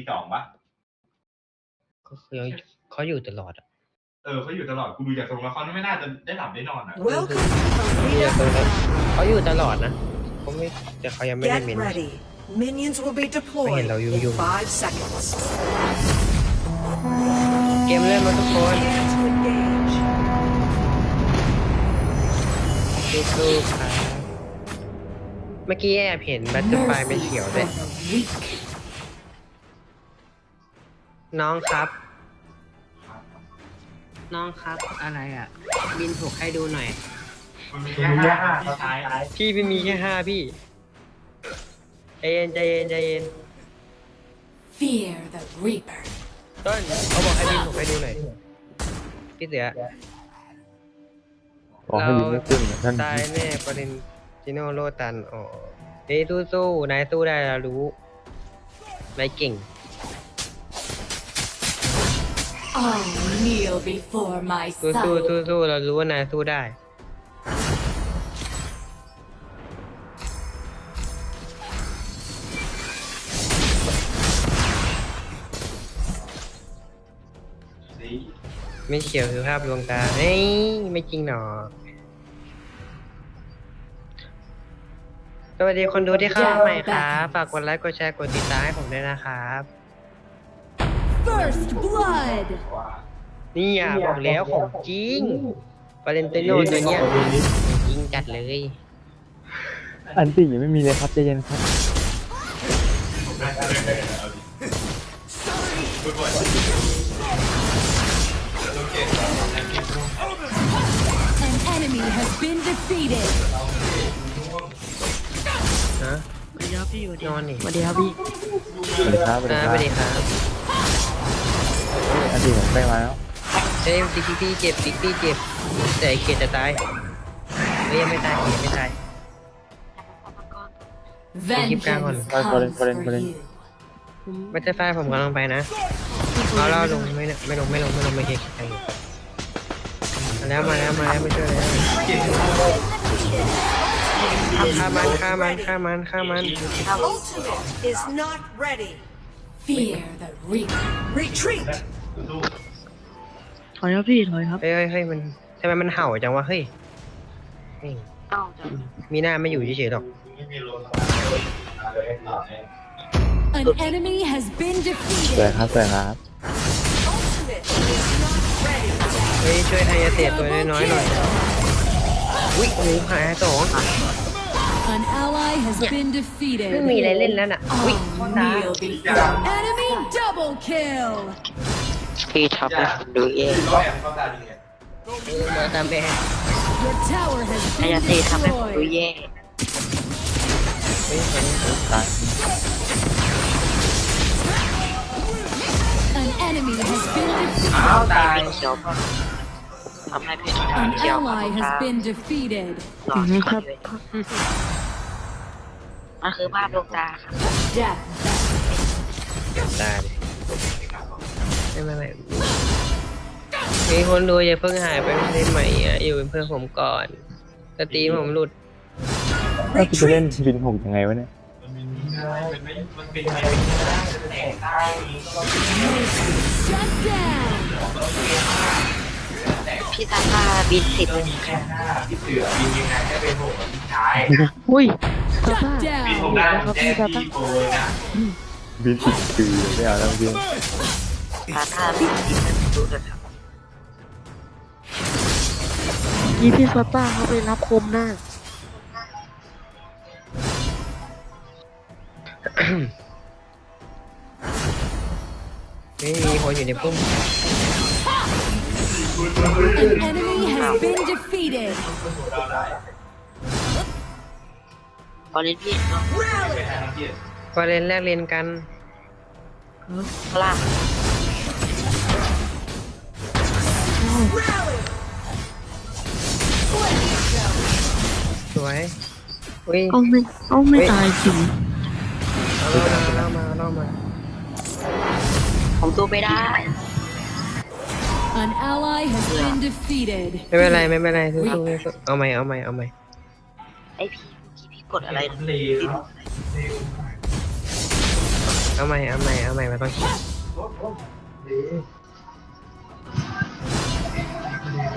ทีสองปะก็คือยังเขาอยู่ตลอดอะเออเขาอยู่ตลอดกูดูจากทรงแล้วเขาไม่น่าจะได้หลับได้นอนอะ Welcome to อยู่ Arena ตรงนั้น Five. เขาอยู่ตลอดนะเขาไม่แต่เขายังไม่ได้ Get มิน ready. Minions will be deployed Hello, you- in you- five seconds. เกมเริ่มแล้วทุกคน Prepare to engage. สู้ๆครับเมื่อกี้แอบเห็นบัตเตอร์ไฟเป็นเขียวด้วย for the weak. น้องครับ น้องครับอะไรอะ บินถูกให้ดูหน่อย มันมีแค่ห้าพี่ชายพี่ไม่มีแค่ห้าพี่ใจเย็นใจเย็นใจเย็น Fear the Reaper. ต้นเขาบอกให้บินถูกให้ดูหน่อยพี่เสือขอให้ยิงไม่ขึ้นท่านตายแน่ประเด็นจิโนโรตันอ๋อเฮ้ยสู้สู้ๆนายสู้ได้เรารู้นายเก่ง All kneel before my สู้สู้ son. สู้สู้เรารู้ว่านายสู้ได้ ไม่เฉียวคือภาพลวงตาเฮ้ยไม่จริงหรอกสวัสดีคนดูที่เข้ามาใหม่ครับ ฝากกดไลค์ กดแชร์ กดติดตามให้ผมด้วยนะครับ First blood. ว่านี่อะบอกแล้วของจริงวาเลนติโนตัวเนี้ยจริงจัดเลย อันตียังไม่มีเลยครับใจเย็นครับผมน่าจะเลยเอาดิฟุตบอลลูกเกดแอนดี้ม่วง An enemy has been defeated. ฮะนอนนี่สวัสดีครับพี่สวัสดีครับสวัสดีอ่าคสรับ วัสดีครับอันตีผมได้มาแล้วเฮ้ยติ๊กติ๊กติ๊กเจ็บติ๊กติ๊กเจ็บแต่ไอ้เกียรจะตายเฮ้ยยังไม่ตายเกียรไม่ตาย Vengeance down. comes Fallen, fallen, for fallen. you. ไม่ใช่ไฟผมกำลังไปนะเอาเราลงไม่นะไม่ลงไม่ลงไม่ลงไม่เช็คใครอยู่มาแล้วมาแล้วมาแล้วมาช่วยแล้วฆ่ามันฆ่ามันฆ่ามันฆ่ามัน Ultimate is not ready. Fear the Reaper. Retreat. สู้ถอยครับพี่ถอยครับ เฮ้ยเฮ้ยเฮ้ยมันทำไมมันเห่าจังวะเฮ้ยเฮ้ยมีหน้าไม่อยู่เฉยๆหรอกไม่มีโลสเลยต่อเลย An enemy has been สวย defeated. ครับสวยครับ Ultimate is not ready. เฮ้ยช่วยไทยเศษตัวน้อยๆหน่อยอุ้ยหมูหายสอง An ally has been ไม่มี defeated. อะไรเล่นแล้วน่ะอุ้ย All kneel before. Enemy double kill. พี่ท็อปนะผมดูเองก็แอบเข้าตาดีไงเออมาตามแบ Your tower has อายา been ตีทำให้ผมดู destroyed. แย่เฮ้ยเฮ้ยตาย An enemy has been อ้าวตายเป็นเขียวทำให้เพชร An เขียว ally has been defeated. หลอดครับมันคือภาพดวงตาครับ Death. ตาดิ ไม่ไม่ไม่มีคนดูอย่าเพิ่งหายไปเล่นใหม่อะอยู่เป็นเพื่อนผมก่อนสตรีมผมหลุดถ้าคุณจะเล่นบินหกยังไงวะเนี่ยมันมีอะไรมันไม่มันเป็นอะไรไม่ได้จะแตกได้ Shut down. พี่ซาร่าบินสิบต้องมีแค่ห้าพี่เสือบินยังไงแค่เป็นหกพี่ชายอุ้ย Shut บินหก down. ได้ผมแจ้งพี่โกยนะบินสิบปีไม่เอาแล้วพี่ ซาร่าบินสิบดูเลยครับยี่พี่ซอต้าเขาไปรับคมหน้า ไม่มีคนอยู่ในพุ่ม An enemy has been defeated. ตอนนี้พี่เนาะไม่ให้นักเกียรติพอเล่นแรกเรียนกันล่าง สวยอุ้ยเอาไม่เอาไม่ตายจริงเอาล่อมาเอาล่อมาเอาล่อมาผมดูไม่ได้ An ally has been defeated. ไม่เป็นไรไม่เป็นไรสู้ๆสู้ๆเอาใหม่เอาใหม่เอาใหม่ไอพี่เมื่อกี้พี่กดอะไรนะเลวอเอาใหม่เอาใหม่เอาใหม่มาต้องคิด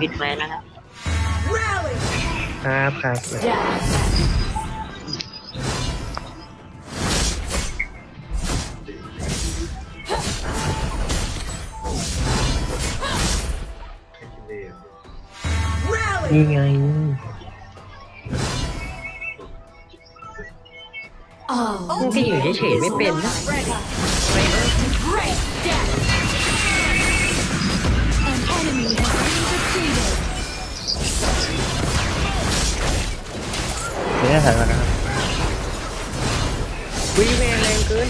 ปิดไว้แล้วครับ Rally. ครับ ครับ Rally. นี่ไง Oh, ที่อยู่เฉยๆไม่เป็นนะ Ready. great death. ดี๋ยวนี้ถ่ายมานะครับวิแมนแรงเกิน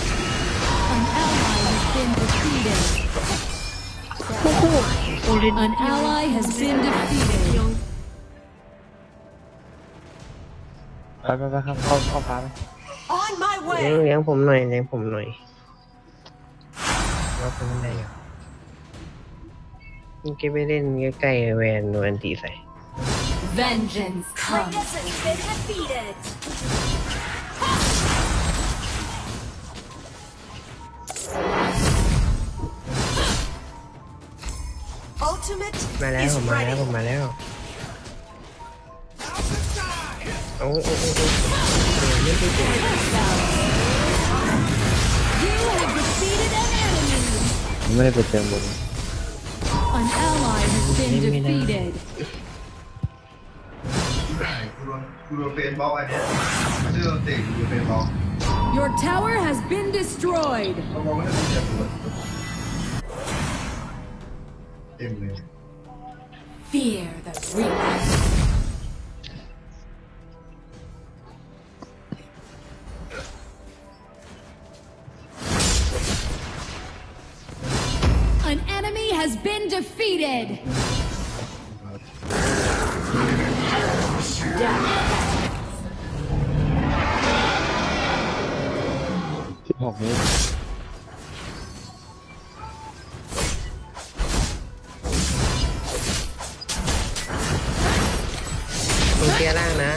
An ally has been defeated. An ally has been defeated. ไปไปไปครับเข้าเข้าพาไหม On my เลี้ยง way. เลี้ยงผมหน่อยเลี้ยงผมหน่อยว่าเป็นได้อยู่นี่แกไปเล่นใกล้ๆแวนโนอันตีใส่ Vengeance comes. has been defeated. Ultimate มาแล้ว is ผมมาแล้ว ready. ผมมาแล้วโอ้โอ้โอ้โอ้เดี๋ยวไม่ได้เดี๋ยว You have defeated an enemy. ผมไม่ได้ไปเติมบน An ally has been defeated. กูโดนกูโดนเฟนบล็อกอันเนี้ยไม่ใช่โดนเตะกูโดนเฟนบล็อก Your tower has been destroyed. เขามองไม่ได้เจ็บปวดเต็มเลย Fear the reaper. An enemy has been defeated. สิ หกเมตรผมเคลียร์ล่างนะ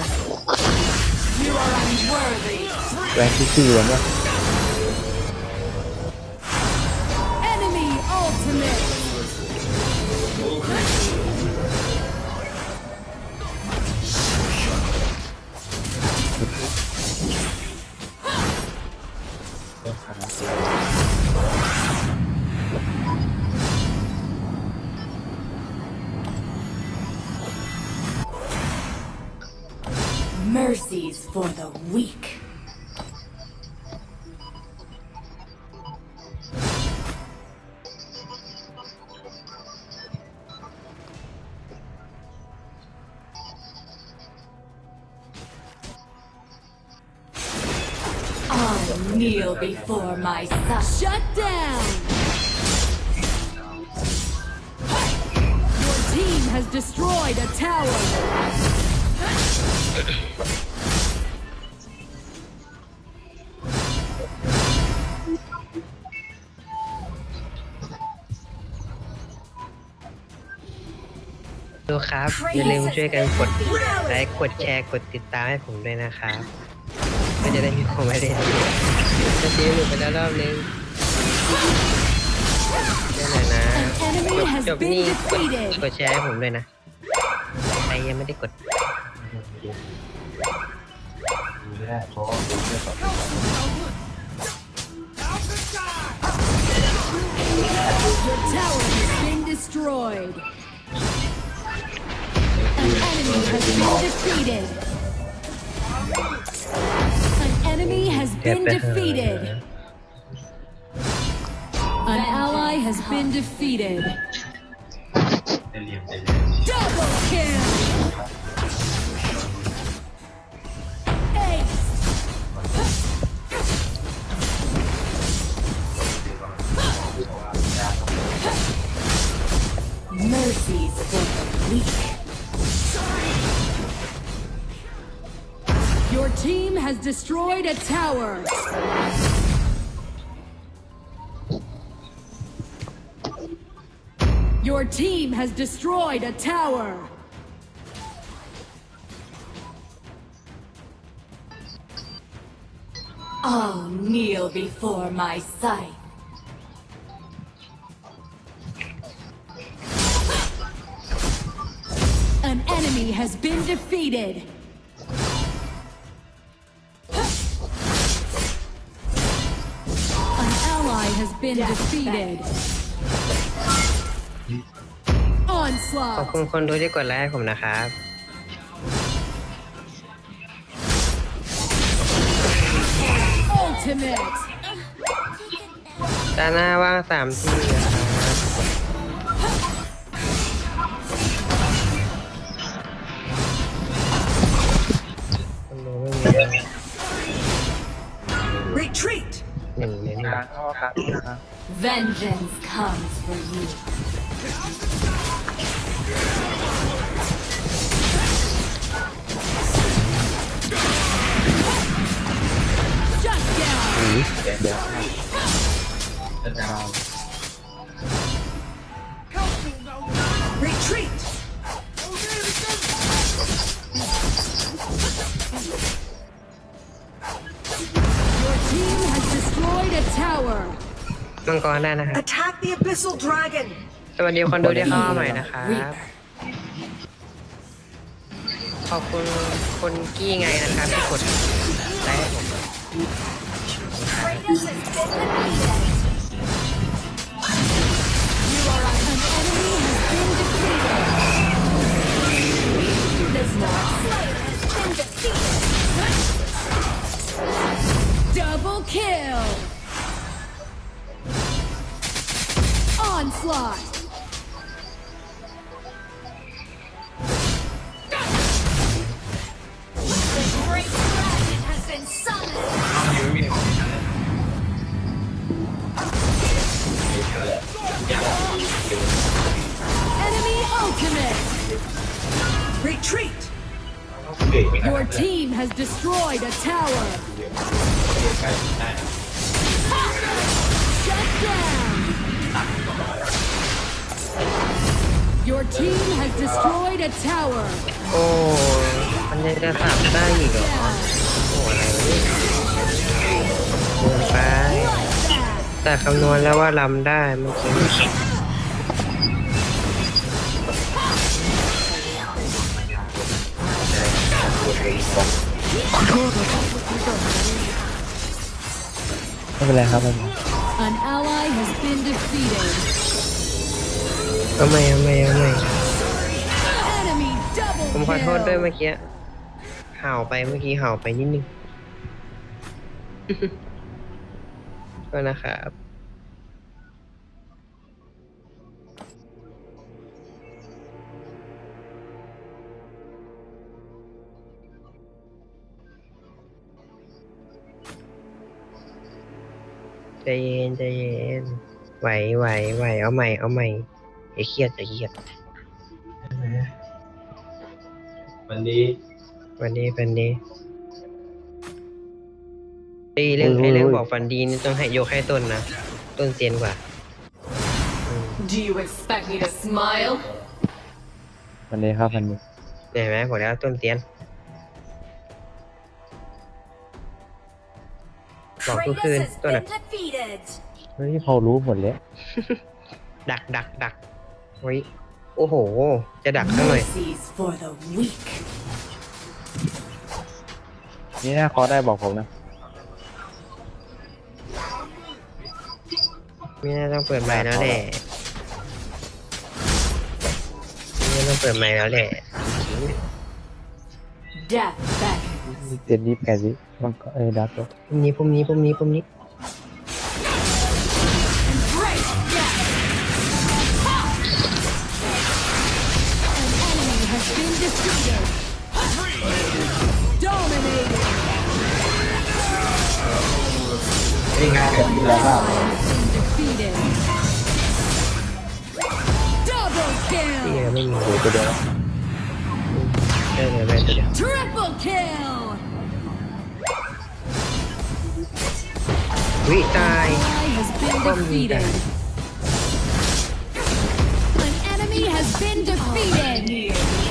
แรงที่สี่วันว่า Enemy Mercies for the weak. I kneel before my son. Shut down! Your team has destroyed a tower. ครับ อย่าลืมช่วยกันกดไลค์กดแชร์กดติดตามให้ผมด้วยนะครับก็จะได้มีคนมาเล่นจะซีหลุดไปแล้วรอบนึงได้เลยนะ An enemy จบ has จบนี่ been กด defeated. กดแชร์ให้ผมด้วยนะใครยังไม่ได้กดไม่ได้เพราะว่าผมไม่สอบ Your tower has been destroyed. An enemy has been defeated. An enemy has เดี๋ยว been ไปหา defeated. An ally has been defeated. ได้เรียนได้เรียน Double kill. Ace. Mercies for the weak. Your team has destroyed a tower. Your team has destroyed a tower. All kneel before my sight. An enemy has been defeated. Ally has been defeated. ขอบ Onslaught. คุณคนดูที่กดไลค์ให้ผมนะครับ Ultimate. ตาหน้าว่างสามที่นะครับ ครับครับ Vengeance comes for you. Shut down. เดี๋ยวเดี๋ยว จะจะ tower. มังกรได้นะครับ Attack the abyssal dragon. สวัสดีคนดูที่เข้ามาใหม่นะครับขอบคุณคนกี้ไงนะครับที่กดไลค์ให้ผม Kratos has been defeated. An enemy has been defeated. Does not Slayer has been defeated. double kill. Onslaught! Enemy Ultimate! Retreat! Your team has destroyed a tower! Shut down! Your team has destroyed a tower. โอ้มันยังจะสับได้อีกเหรอ Down. โอ้อะไรวะเนี่ยเกินไป Bloodbath. แต่คำนวณแล้วว่าลำได้เมื่อกี้ไม่เป็นไรครับไม่เป็นไร An ally has been defeated. เอาไม่เอาไม่เอาไม่ Enemy double ผมขอโทษด้วย kill. เมื่อกี้เห่าไปเมื่อกี้เห่าไปนิดนึงก็นะครับใจเย็นใจเย็นไหวไหวไหวเอาใหม่เอาใหม่ อย่าเครียดอย่าเครียดวันนี้วันนี้วันนี้ดีเรื่องโอ้ยไอ้เรื่องโอ้ยบอกฝันดีนี่ต้องให้ยกให้ต้นนะต้นเซียนกว่า Do you expect me to smile? วันนี้ครับวันนี้เห็นไหมบอกแล้วต้นเซียนบอกทุก Kratos คืน has ต้น been อะ defeated. เฮ้ยเขารู้หมดแล้ว ดักดักดัก ไว้โอ้โห จะดักข้างหน่อย Mercies for the weak. นี่ถ้าเขาได้บอกผมนะ ไม่น่าต้องเปิดใหม่แล้วแหละไม่น่าต้องเปิดใหม่แล้วแหละ Death beckons. เจ็ดยี่แปดวิมันก็เอ้ยดับแล้วพรุ่งนี้พรุ่งนี้พรุ่งนี้พรุ่งนี้ been defeated. Double ที่ kill. ยังไม่มี โอ้ตัวเดียว ได้เลยแม่ตัวเดียว Triple kill. วิตาย Ally has been From defeated. An enemy has been defeated.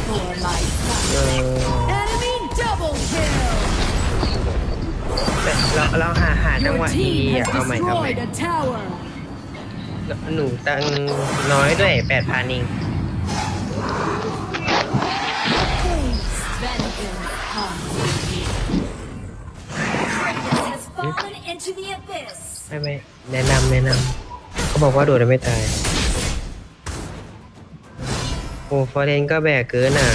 For my เออ enemy double kill. เราเราหาหาจังห Your วะดี team ๆอะ has เอาใหม่เอาใหม่ destroyed a tower. หนูตังค์น้อยด้วยแปดพันเอง has fallen into the abyss. ไม่ไม่แนะนำแนะนำเขาบอกว่าโดดแล้วไม่ตายโอ้ฟอร์เรนก็แบกเกินอะ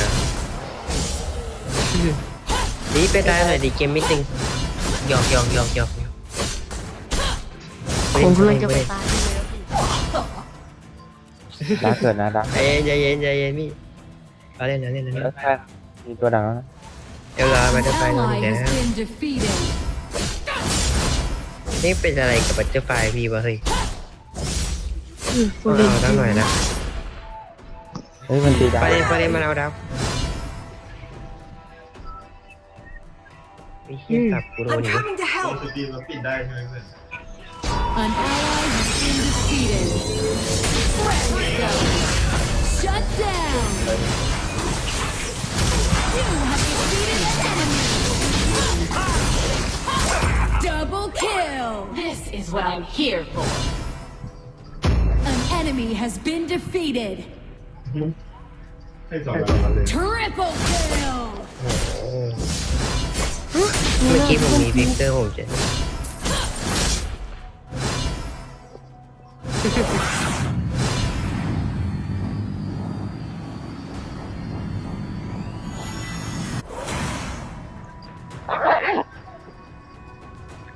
นี่ไปตายหน่อยดิเกมมิดตึง หยอกหยอกหยอกหยอกหยอกผมกำลังจะไปเล่นตายที่แล้วพี่ดักเกิดนะดักใจเย็นใจเย็นใจเย็นพี่เราเล่นเราเล่นเราเล่นแล้วใช่มีตัวดังแล้วนะเดี๋ยวรอไป An จะไปตรง ally นี้ has แล้ว been defeated. นี่เป็นอะไรกับบัตเตอร์ไฟพี่วะเฮ้ยอืมต้องเล่นเอาตั้งหน่อยนะเฮ้ยมันตีดักฟอร์เรนฟอร์เรนมาเอาดับไ อ้เหี้ยตับกูโดนอีก โอ้สตรีมมันปิดได้ใช่ไหมเพื่อน An ally has been defeated. Shut down. You have defeated an enemy. Double kill. This is what I'm here for. An enemy has been defeated. ให้สอนเราเลย Triple kill. เมื่อกี้ผมมีฟิกเตอร์ผมจะ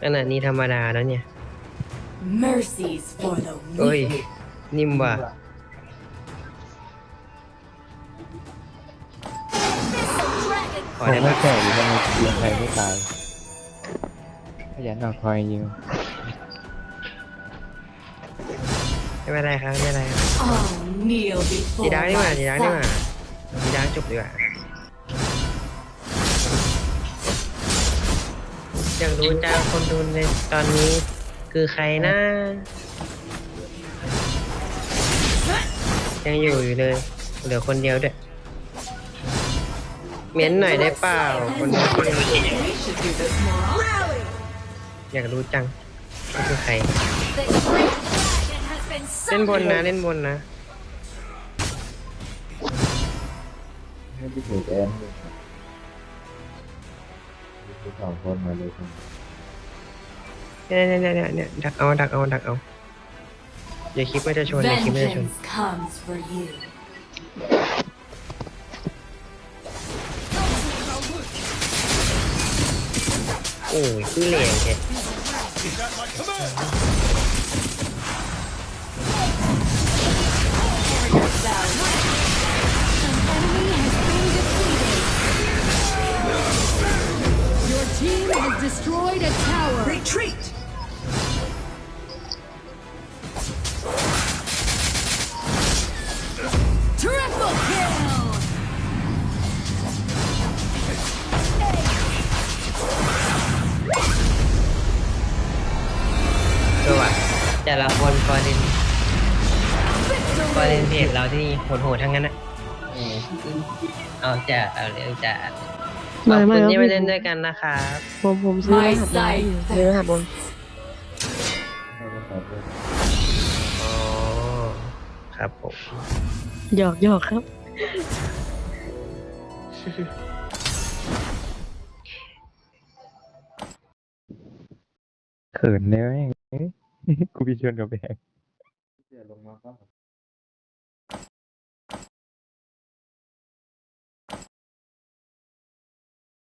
ขนาดนี้ธรรมดาแล้วเนี่ย Mercies for the เอ้ย นิ่มว่ะ ขอได้ไม่แก่อยู่ทำไมยิงใครไม่ตายขยันเอาคอยยิงไม่เป็นไรครับไม่เป็นไรครับ I'll kneel before จีดาร์กดีกว่า my จีดาร์กดีกว่าจีดาร์กจบดีกว่าอยากรู้จังคนดูในตอนนี้ คือใครนะยังอยู่อยู่เลยเหลือคนเดียวด้วย เม้นหน่อยได้เปล่าคนนี้ที่ยังอยู่ We should do this more often. อยากรู้จังว่าคือใคร The great dragon has been เล่นบน summoned. นะเล่นบนนะให้พี่ถือแอนสองคนมาเลยเนี่ยเนี่ยเนี่ยเนี่ยเนี่ยดักเอาดักเอาดักเอาอย่าคิดว่าจะชนอย่าคิดว่าจะชน Vengeance comes for you. อ้ยคือเหลี่ยงแก โหดๆทั้งนั้นนะเออเอาจะเอาเร็วจะขไม่อบไม่คุณครับที่มาพี่เล่นด้วยกันนะครับผมผมซื้อรหัสมาให้อยู่ซื้อรหัสบนอ๋อครับผมหยอกหยอกครับ เขินเลยกูพี่ชวนกับแบก